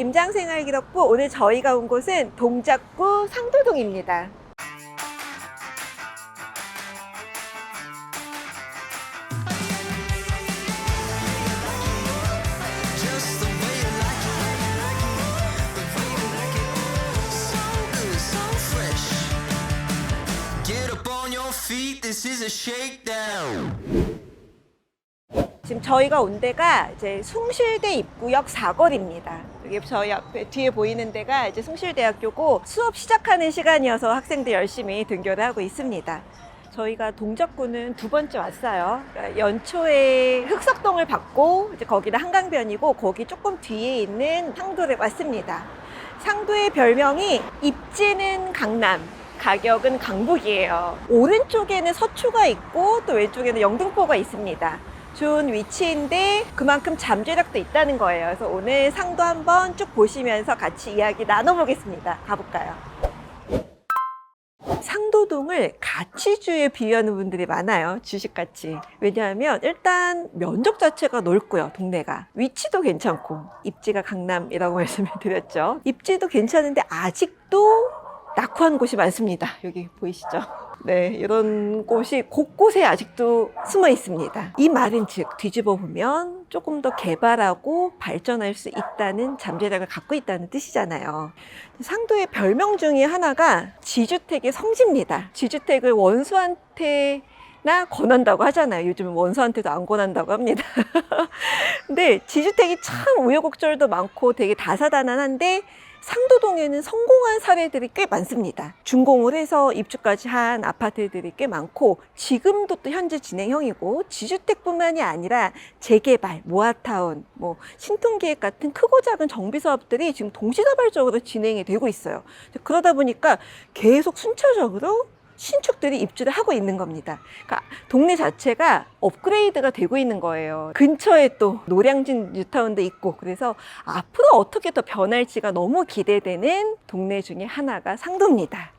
임장생활 기록부 오늘 저희가 온 곳은 동작구 상도동입니다. 저희가 온 데가 이제 숭실대 입구역 4거리입니다. 여기 저희 앞에 뒤에 보이는 데가 이제 숭실대학교고 수업 시작하는 시간이어서 학생들 열심히 등교를 하고 있습니다. 저희가 동작구는 두 번째 왔어요. 그러니까 연초에 흑석동을 받고 이제 거기는 한강변이고 거기 조금 뒤에 있는 상도에 왔습니다. 상도의 별명이 입지는 강남, 가격은 강북이에요. 오른쪽에는 서초가 있고 또 왼쪽에는 영등포가 있습니다. 좋은 위치인데 그만큼 잠재력도 있다는 거예요. 그래서 오늘 상도 한번 쭉 보시면서 같이 이야기 나눠보겠습니다. 가볼까요? 상도동을 가치주에 비유하는 분들이 많아요. 주식가치. 왜냐하면 일단 면적 자체가 넓고요. 동네가. 위치도 괜찮고 입지가 강남이라고 말씀을 드렸죠. 입지도 괜찮은데 아직도 낙후한 곳이 많습니다. 여기 보이시죠? 네, 이런 곳이 곳곳에 아직도 숨어 있습니다. 이 말은 즉 뒤집어 보면 조금 더 개발하고 발전할 수 있다는 잠재력을 갖고 있다는 뜻이잖아요. 상도의 별명 중에 하나가 지주택의 성지입니다. 지주택을 원수한테 나 권한다고 하잖아요. 요즘은 원수한테도 안 권한다고 합니다. 근데 지주택이 참 우여곡절도 많고 되게 다사다난한데 상도동에는 성공한 사례들이 꽤 많습니다. 준공을 해서 입주까지 한 아파트들이 꽤 많고 지금도 또 현재 진행형이고 지주택뿐만이 아니라 재개발, 모아타운, 뭐 신통기획 같은 크고 작은 정비 사업들이 지금 동시다발적으로 진행이 되고 있어요. 그러다 보니까 계속 순차적으로 신축들이 입주를 하고 있는 겁니다. 그러니까 동네 자체가 업그레이드가 되고 있는 거예요. 근처에 또 노량진 뉴타운도 있고 그래서 앞으로 어떻게 더 변할지가 너무 기대되는 동네 중에 하나가 상도입니다.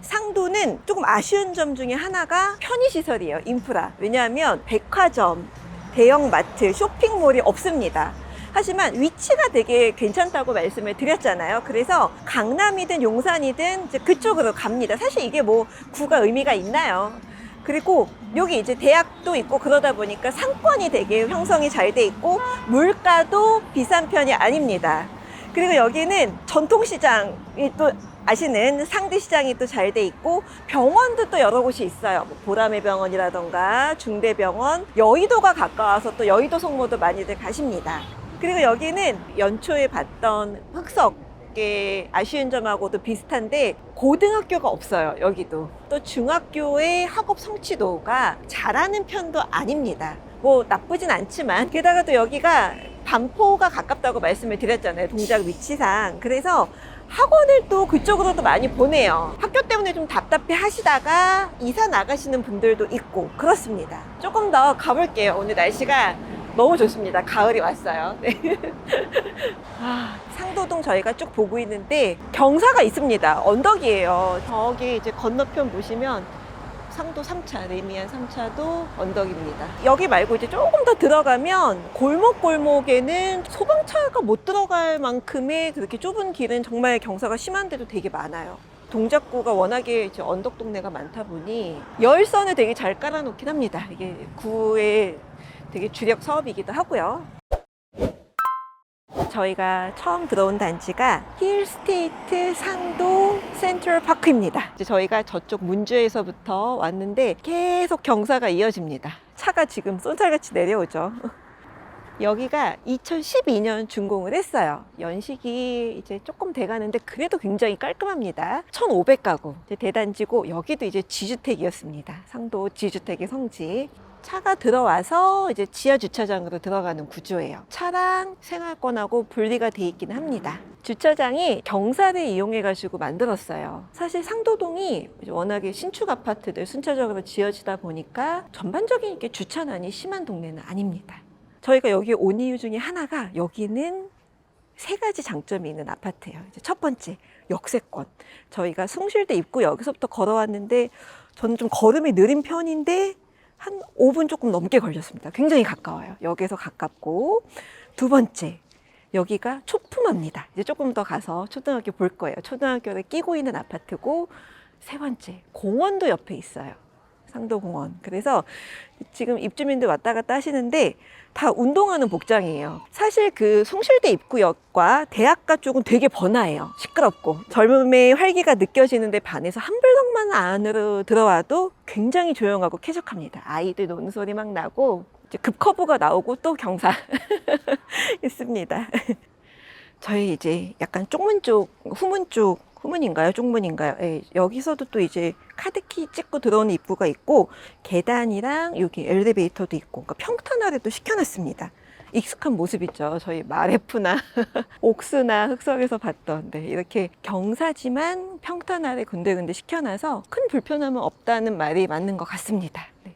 상도는 조금 아쉬운 점 중에 하나가 편의시설이에요. 인프라. 왜냐하면 백화점, 대형마트, 쇼핑몰이 없습니다. 하지만 위치가 되게 괜찮다고 말씀을 드렸잖아요. 그래서 강남이든 용산이든 이제 그쪽으로 갑니다. 사실 이게 뭐 구가 의미가 있나요? 그리고 여기 이제 대학도 있고 그러다 보니까 상권이 되게 형성이 잘 돼 있고 물가도 비싼 편이 아닙니다. 그리고 여기는 전통시장이 또 아시는 상대시장이 또 잘 돼 있고 병원도 또 여러 곳이 있어요. 뭐 보라매 병원이라던가 중대병원, 여의도가 가까워서 또 여의도 성모도 많이들 가십니다. 그리고 여기는 연초에 봤던 흑석의 아쉬운 점하고도 비슷한데 고등학교가 없어요. 여기도 또 중학교의 학업 성취도가 잘하는 편도 아닙니다. 뭐 나쁘진 않지만 게다가 또 여기가 반포가 가깝다고 말씀을 드렸잖아요. 동작 위치상. 그래서 학원을 또 그쪽으로도 많이 보내요. 학교 때문에 좀 답답해 하시다가 이사 나가시는 분들도 있고 그렇습니다. 조금 더 가볼게요. 오늘 날씨가 너무 좋습니다. 가을이 왔어요. 네. 아, 상도동 저희가 쭉 보고 있는데 경사가 있습니다. 언덕이에요. 저기 이제 건너편 보시면 상도 3차, 레미안 3차도 언덕입니다. 여기 말고 이제 조금 더 들어가면 골목골목에는 소방차가 못 들어갈 만큼의 그렇게 좁은 길은 정말 경사가 심한 데도 되게 많아요. 동작구가 워낙에 이제 언덕 동네가 많다 보니 열선을 되게 잘 깔아놓긴 합니다. 이게 구의 되게 주력 사업이기도 하고요. 저희가 처음 들어온 단지가 힐스테이트 상도 센트럴 파크입니다. 저희가 저쪽 문주에서부터 왔는데 계속 경사가 이어집니다. 차가 지금 쏜살같이 내려오죠. 여기가 2012년 준공을 했어요. 연식이 이제 조금 돼가는데 그래도 굉장히 깔끔합니다. 1,500가구 대단지고 여기도 이제 지주택이었습니다. 상도 지주택의 성지. 차가 들어와서 이제 지하 주차장으로 들어가는 구조예요. 차랑 생활권하고 분리가 돼 있기는 합니다. 주차장이 경사를 이용해 가지고 만들었어요. 사실 상도동이 워낙에 신축 아파트들 순차적으로 지어지다 보니까 전반적인 이렇게 주차난이 심한 동네는 아닙니다. 저희가 여기 온 이유 중에 하나가 여기는 세 가지 장점이 있는 아파트예요. 이제 첫 번째 역세권. 저희가 숭실대 입구 여기서부터 걸어왔는데 저는 좀 걸음이 느린 편인데 한 5분 조금 넘게 걸렸습니다. 굉장히 가까워요. 역에서 가깝고 두 번째 여기가 초품합니다. 이제 조금 더 가서 초등학교 볼 거예요. 초등학교를 끼고 있는 아파트고 세 번째 공원도 옆에 있어요. 상도공원. 그래서 지금 입주민들 왔다 갔다 하시는데 다 운동하는 복장이에요. 사실 그 송실대 입구역과 대학가 쪽은 되게 번화해요. 시끄럽고 젊음의 활기가 느껴지는데 반해서 한 블럭만 안으로 들어와도 굉장히 조용하고 쾌적합니다. 아이들 노는 소리 막 나고 이제 급커브가 나오고 또 경사 있습니다. 저희 이제 약간 쪽문 쪽, 후문 쪽, 후문인가요? 쪽문인가요? 예, 여기서도 또 이제 카드키 찍고 들어오는 입구가 있고 계단이랑 여기 엘리베이터도 있고 그러니까 평탄화를 또 시켜놨습니다. 익숙한 모습이죠. 저희 마레프나 옥수나 흑석에서 봤던 네, 이렇게 경사지만 평탄화를 군데군데 시켜놔서 큰 불편함은 없다는 말이 맞는 것 같습니다. 네.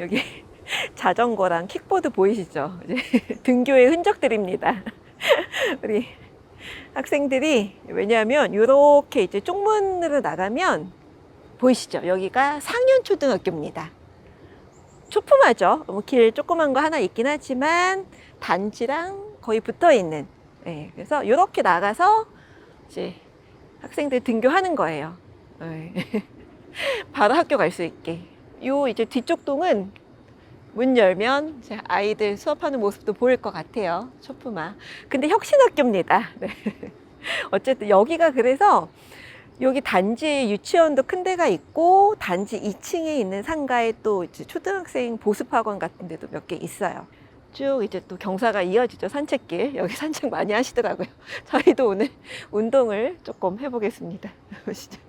여기 자전거랑 킥보드 보이시죠? 이제 등교의 흔적들입니다. 우리 학생들이 왜냐하면 이렇게 이제 쪽문으로 나가면 보이시죠? 여기가 상현초등학교입니다. 초품하죠. 뭐길 조그만 거 하나 있긴 하지만 단지랑 거의 붙어 있는. 예, 그래서 이렇게 나가서 이제 학생들 등교하는 거예요. 예. 바로 학교 갈 수 있게. 요 이제 뒤쪽 동은 문 열면 이제 아이들 수업하는 모습도 보일 것 같아요. 초품화. 근데 혁신학교입니다. 네. 어쨌든 여기가 그래서 여기 단지에 유치원도 큰 데가 있고 단지 2층에 있는 상가에 또 이제 초등학생 보습학원 같은 데도 몇 개 있어요. 쭉 이제 또 경사가 이어지죠. 산책길. 여기 산책 많이 하시더라고요. 저희도 오늘 운동을 조금 해보겠습니다. 보시죠.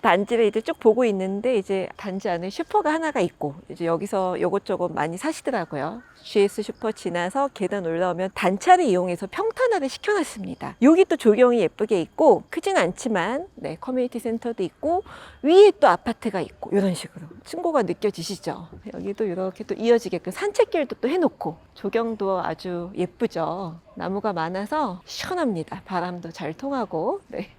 단지를 이제 쭉 보고 있는데 이제 단지 안에 슈퍼가 하나가 있고 이제 여기서 요것저것 많이 사시더라고요. GS 슈퍼 지나서 계단 올라오면 단차를 이용해서 평탄화를 시켜놨습니다. 여기 또 조경이 예쁘게 있고 크진 않지만 네 커뮤니티 센터도 있고 위에 또 아파트가 있고 이런 식으로 층고가 느껴지시죠? 여기도 이렇게 또 이어지게끔 산책길도 또 해놓고 조경도 아주 예쁘죠. 나무가 많아서 시원합니다. 바람도 잘 통하고 네.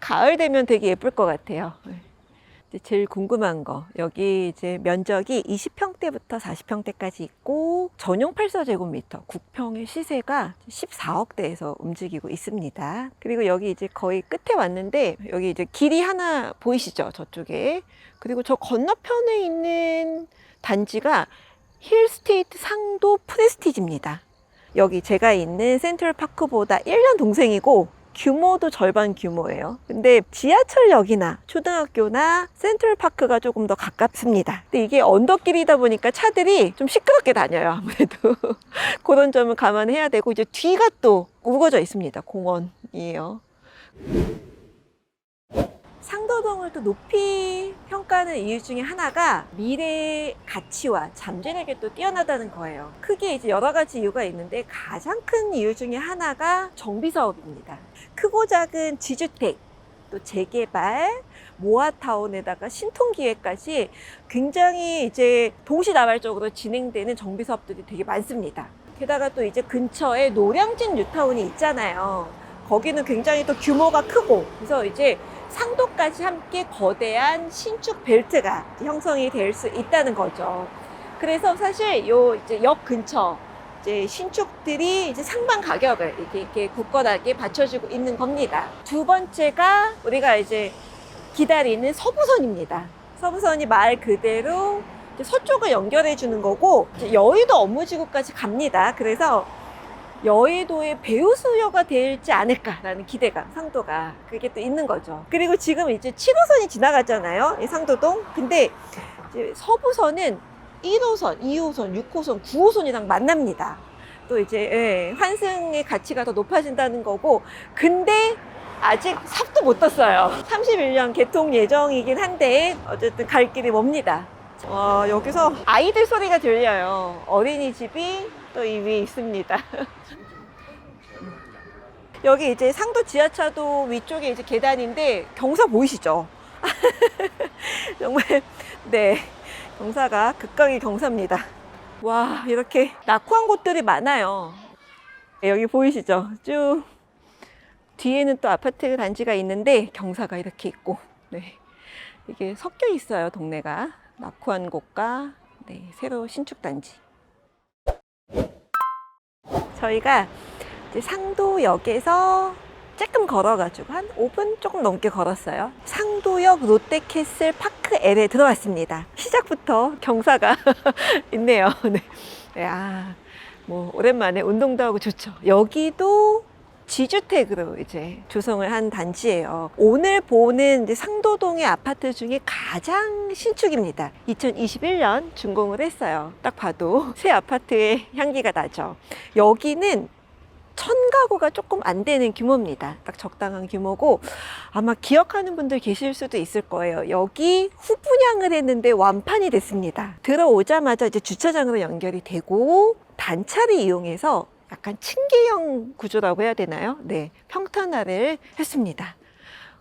가을 되면 되게 예쁠 것 같아요. 제일 궁금한 거 여기 이제 면적이 20평대부터 40평대까지 있고 전용 8서제곱미터 국평의 시세가 14억대에서 움직이고 있습니다. 그리고 여기 이제 거의 끝에 왔는데 여기 이제 길이 하나 보이시죠? 저쪽에 그리고 저 건너편에 있는 단지가 힐스테이트 상도 프레스티지입니다. 여기 제가 있는 센트럴 파크보다 1년 동생이고 규모도 절반 규모예요. 근데 지하철역이나 초등학교나 센트럴파크가 조금 더 가깝습니다. 근데 이게 언덕길이다 보니까 차들이 좀 시끄럽게 다녀요. 아무래도 그런 점을 감안해야 되고 이제 뒤가 또 우거져 있습니다. 공원이에요. 상도동을 또 높이 평가하는 이유 중에 하나가 미래의 가치와 잠재력이 또 뛰어나다는 거예요. 크게 이제 여러 가지 이유가 있는데 가장 큰 이유 중에 하나가 정비 사업입니다. 크고 작은 지주택, 또 재개발, 모아타운에다가 신통기획까지 굉장히 이제 동시다발적으로 진행되는 정비 사업들이 되게 많습니다. 게다가 또 이제 근처에 노량진 뉴타운이 있잖아요. 거기는 굉장히 또 규모가 크고 그래서 이제 상도까지 함께 거대한 신축 벨트가 형성이 될 수 있다는 거죠. 그래서 사실 요 이제 역 근처 이제 신축들이 이제 상방 가격을 이렇게, 이렇게 굳건하게 받쳐주고 있는 겁니다. 두 번째가 우리가 이제 기다리는 서부선입니다. 서부선이 말 그대로 서쪽을 연결해 주는 거고 여의도 업무지구까지 갑니다. 그래서 여의도의 배우 수요가 될지 않을까라는 기대감, 상도가 그게 또 있는 거죠. 그리고 지금 이제 7호선이 지나갔잖아요, 이 상도동. 근데 이제 서부선은 1호선, 2호선, 6호선, 9호선이랑 만납니다. 또 이제 예, 환승의 가치가 더 높아진다는 거고, 근데 아직 삽도 못 떴어요. 31년 개통 예정이긴 한데 어쨌든 갈 길이 멉니다. 와 여기서 아이들 소리가 들려요. 어린이집이 또이 위에 있습니다. 여기 이제 상도 지하차도 위쪽에 이제 계단인데 경사 보이시죠? 정말 네 경사가 극강의 경사입니다. 와 이렇게 낙후한 곳들이 많아요. 여기 보이시죠? 쭉 뒤에는 또 아파트 단지가 있는데 경사가 이렇게 있고 네 이게 섞여 있어요 동네가 낙후한 곳과 네, 새로 신축 단지. 저희가 이제 상도역에서 조금 걸어가지고 한 5분 조금 넘게 걸었어요. 상도역 롯데캐슬 파크 L에 들어왔습니다. 시작부터 경사가 있네요. 네. 네, 아, 뭐 오랜만에 운동도 하고 좋죠. 여기도 지주택으로 이제 조성을 한 단지예요. 오늘 보는 상도동의 아파트 중에 가장 신축입니다. 2021년 준공을 했어요. 딱 봐도 새 아파트의 향기가 나죠. 여기는 천 가구가 조금 안 되는 규모입니다. 딱 적당한 규모고 아마 기억하는 분들 계실 수도 있을 거예요. 여기 후분양을 했는데 완판이 됐습니다. 들어오자마자 이제 주차장으로 연결이 되고 단차를 이용해서 약간 층계형 구조라고 해야 되나요? 네, 평탄화를 했습니다.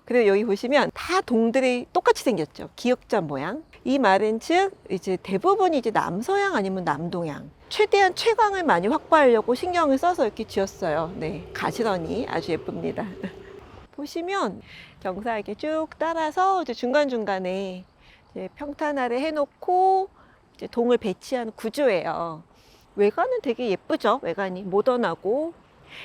그리고 여기 보시면 다 동들이 똑같이 생겼죠. 기역자 모양. 이 말은 즉 이제 대부분이 이제 남서양 아니면 남동양. 최대한 채광을 많이 확보하려고 신경을 써서 이렇게 지었어요. 네, 가시런이 아주 예쁩니다. 보시면 경사 이렇게 쭉 따라서 이제 중간 중간에 이제 평탄화를 해놓고 이제 동을 배치한 구조예요. 외관은 되게 예쁘죠. 외관이 모던하고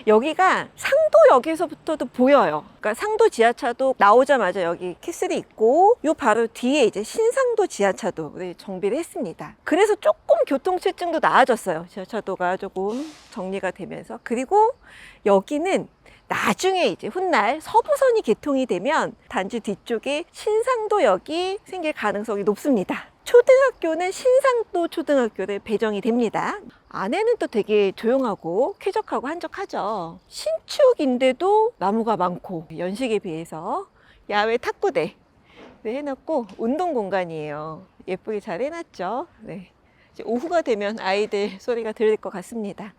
여기가 상도역에서부터도 보여요. 그러니까 상도 지하차도 나오자마자 여기 캐슬이 있고 요 바로 뒤에 이제 신상도 지하차도 정비를 했습니다. 그래서 조금 교통체증도 나아졌어요. 지하차도가 조금 정리가 되면서 그리고 여기는 나중에 이제 훗날 서부선이 개통이 되면 단지 뒤쪽에 신상도역이 생길 가능성이 높습니다. 초등학교는 신상도 초등학교를 배정이 됩니다. 안에는 또 되게 조용하고 쾌적하고 한적하죠. 신축인데도 나무가 많고 연식에 비해서 야외 탁구대 네, 해놨고 운동 공간이에요. 예쁘게 잘 해놨죠. 네. 오후가 되면 아이들 소리가 들릴 것 같습니다.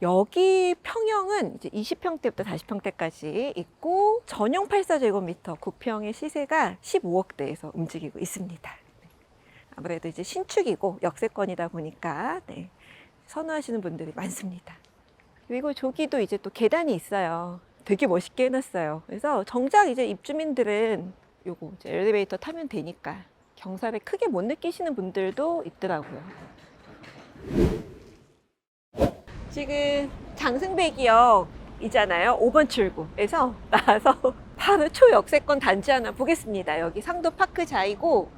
여기 평형은 이제 20평대부터 40평대까지 있고 전용 84제곱미터 9평의 시세가 15억대에서 움직이고 있습니다. 아무래도 이제 신축이고 역세권이다 보니까 네, 선호하시는 분들이 많습니다. 그리고 저기도 이제 또 계단이 있어요. 되게 멋있게 해놨어요. 그래서 정작 이제 입주민들은 요거 이제 엘리베이터 타면 되니까 경사를 크게 못 느끼시는 분들도 있더라고요. 지금 장승배기역이잖아요. 5번 출구에서 나와서 바로 초역세권 단지 하나 보겠습니다. 여기 상도 파크 자이고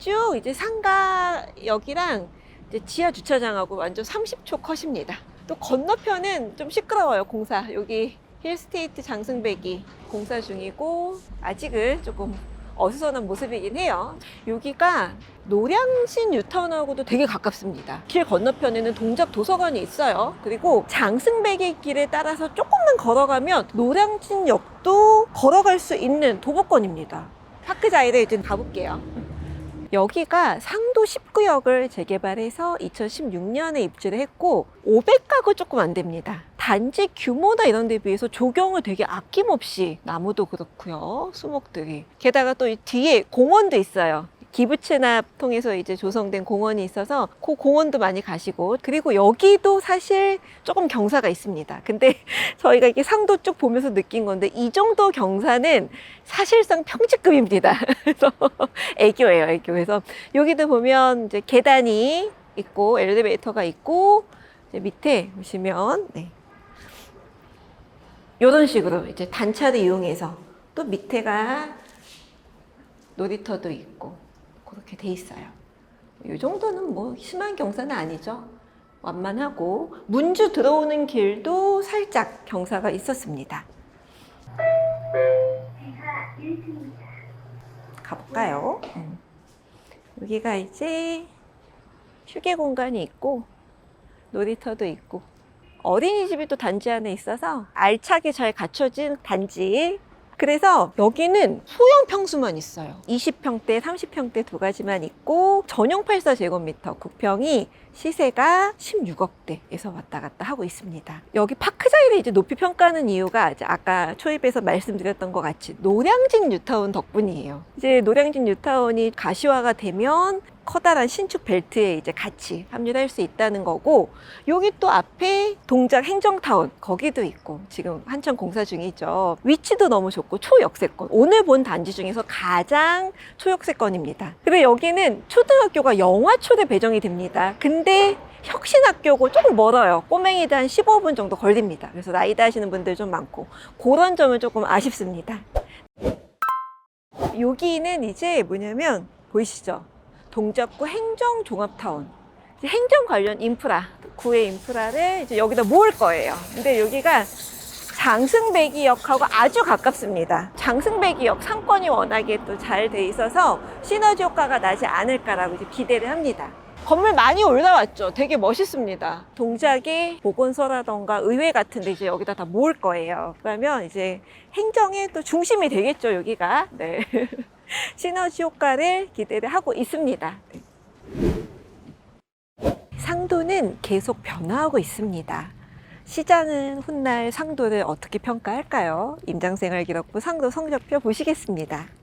쭉 이제 상가역이랑 이제 지하 주차장하고 완전 30초 컷입니다. 또 건너편은 좀 시끄러워요. 공사 여기 힐스테이트 장승배기 공사 중이고 아직은 조금 어수선한 모습이긴 해요. 여기가 노량진 뉴타운하고도 되게 가깝습니다. 길 건너편에는 동작 도서관이 있어요. 그리고 장승배기 길에 따라서 조금만 걸어가면 노량진역도 걸어갈 수 있는 도보권입니다. 파크자이를 이제 가볼게요. 여기가 상도 19역을 재개발해서 2016년에 입주를 했고 500가구 조금 안 됩니다. 단지 규모나 이런 데 비해서 조경을 되게 아낌없이 나무도 그렇고요. 수목들이. 게다가 또이 뒤에 공원도 있어요. 기부 체납 통해서 이제 조성된 공원이 있어서 그 공원도 많이 가시고 그리고 여기도 사실 조금 경사가 있습니다. 근데 저희가 이렇게 상도 쭉 보면서 느낀 건데 이 정도 경사는 사실상 평지급입니다. 그래서 애교예요, 애교. 그래서 여기도 보면 이제 계단이 있고 엘리베이터가 있고 밑에 보시면 네. 이런 식으로 이제 단차를 이용해서 또 밑에가 놀이터도 있고 그렇게 돼 있어요. 이 정도는 뭐 심한 경사는 아니죠. 완만하고 문주 들어오는 길도 살짝 경사가 있었습니다. 가볼까요? 음. 여기가 이제 휴게 공간이 있고 놀이터도 있고 어린이집이 또 단지 안에 있어서 알차게 잘 갖춰진 단지 그래서 여기는 소형 평수만 있어요. 20평대, 30평대 두 가지만 있고 전용 84제곱미터 9평이 시세가 16억대에서 왔다 갔다 하고 있습니다. 여기 파크자이를 이제 높이 평가하는 이유가 아까 초입에서 말씀드렸던 것 같이 노량진 뉴타운 덕분이에요. 이제 노량진 뉴타운이 가시화가 되면 커다란 신축 벨트에 이제 같이 합류할 수 있다는 거고 여기 또 앞에 동작 행정타운 거기도 있고 지금 한참 공사 중이죠. 위치도 너무 좋고 초역세권. 오늘 본 단지 중에서 가장 초역세권입니다. 그리고 여기는 초등학교가 영화초대 배정이 됩니다. 근데 혁신학교고 조금 멀어요. 꼬맹이도 한 15분 정도 걸립니다. 그래서 나이다 하시는 분들 좀 많고 그런 점은 조금 아쉽습니다. 여기는 이제 뭐냐면 보이시죠? 동작구 행정종합타운. 행정 관련 인프라, 구의 인프라를 이제 여기다 모을 거예요. 근데 여기가 장승배기역하고 아주 가깝습니다. 장승배기역 상권이 워낙에 또 잘 돼 있어서 시너지 효과가 나지 않을까라고 이제 기대를 합니다. 건물 많이 올라왔죠. 되게 멋있습니다. 동작의 보건소라던가 의회 같은 데 이제 여기다 다 모을 거예요. 그러면 이제 행정의 또 중심이 되겠죠, 여기가. 네. 시너지 효과를 기대를 하고 있습니다. 네. 상도는 계속 변화하고 있습니다. 시장은 훗날 상도를 어떻게 평가할까요? 임장생활 기록부 상도 성적표 보시겠습니다.